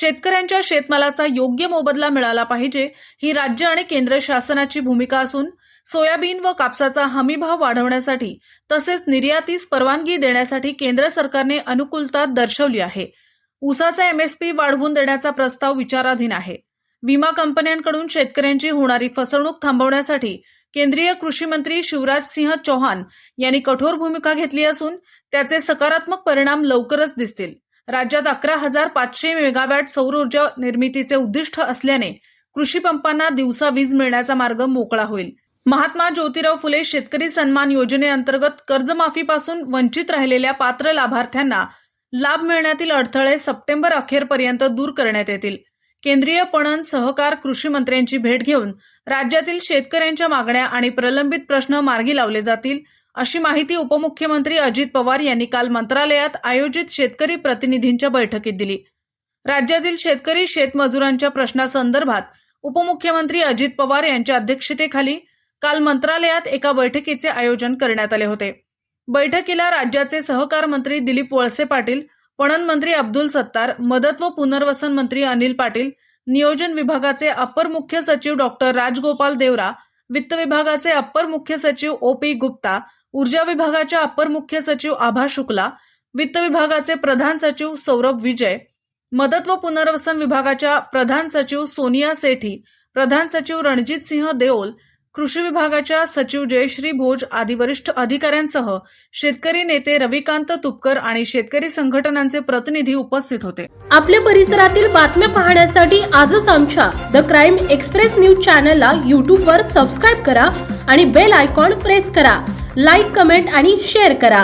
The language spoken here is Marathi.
शेतकऱ्यांच्या शेतमालाचा योग्य मोबदला मिळाला पाहिजे ही राज्य आणि केंद्र शासनाची भूमिका असून सोयाबीन व कापसाचा हमीभाव वाढवण्यासाठी तसेच निर्यातीस परवानगी देण्यासाठी केंद्र सरकारने अनुकूलता दर्शवली आहे. ऊसाचा एमएसपी वाढवून देण्याचा प्रस्ताव विचाराधीन आहे. विमा कंपन्यांकडून शेतकऱ्यांची होणारी फसवणूक थांबवण्यासाठी केंद्रीय कृषी मंत्री शिवराज सिंह चौहान यांनी कठोर भूमिका घेतली असून त्याचे सकारात्मक परिणाम लवकरच दिसतील. राज्यात अकरा हजार पाचशे मेगावॅट सौर ऊर्जा निर्मितीचे उद्दिष्ट असल्याने कृषी पंपांना दिवसा वीज मिळण्याचा मार्ग मोकळा होईल. महात्मा ज्योतिराव फुले शेतकरी सन्मान योजनेअंतर्गत कर्जमाफीपासून वंचित राहिलेल्या पात्र लाभार्थ्यांना लाभ मिळण्यातील अडथळे सप्टेंबर अखेरपर्यंत दूर करण्यात येतील. केंद्रीय पणन सहकार कृषी मंत्र्यांची भेट घेऊन राज्यातील शेतकऱ्यांच्या मागण्या आणि प्रलंबित प्रश्न मार्गी लावले जातील. अशी माहिती उपमुख्यमंत्री अजित पवार यांनी काल मंत्रालयात आयोजित शेतकरी प्रतिनिधींच्या बैठकीत दिली. राज्यातील शेतकरी शेतमजुरांच्या प्रश्नासंदर्भात उपमुख्यमंत्री अजित पवार यांच्या अध्यक्षतेखाली काल मंत्रालयात एका बैठकीचे आयोजन करण्यात आले होते. बैठकीला राज्याचे सहकार मंत्री दिलीप वळसे पाटील पणन मंत्री अब्दुल सत्तार मदत व पुनर्वसन मंत्री अनिल पाटील नियोजन विभागाचे अपर मुख्य सचिव डॉक्टर राजगोपाल देवरा वित्त विभागाचे अपर मुख्य सचिव ओ पी गुप्ता ऊर्जा विभागाच्या अपर मुख्य सचिव आभा शुक्ला वित्त विभागाचे प्रधान सचिव सौरभ विजय मदत व पुनर्वसन विभागाच्या प्रधान सचिव सोनिया सेठी प्रधान सचिव रणजित सिंह देओल कृषी विभागाच्या सचिव जयश्री भोज आदी वरिष्ठ अधिकाऱ्यांसह शेतकरी नेते रविकांत तुपकर आणि शेतकरी संघटनांचे प्रतिनिधी उपस्थित होते. आपल्या परिसरातील बातम्या पाहण्यासाठी आजच आमच्या द क्राईम एक्सप्रेस न्यूज चॅनलला यूट्यूबवर सबस्क्राईब करा आणि बेल आयकॉन प्रेस करा. लाईक कमेंट आणि शेअर करा.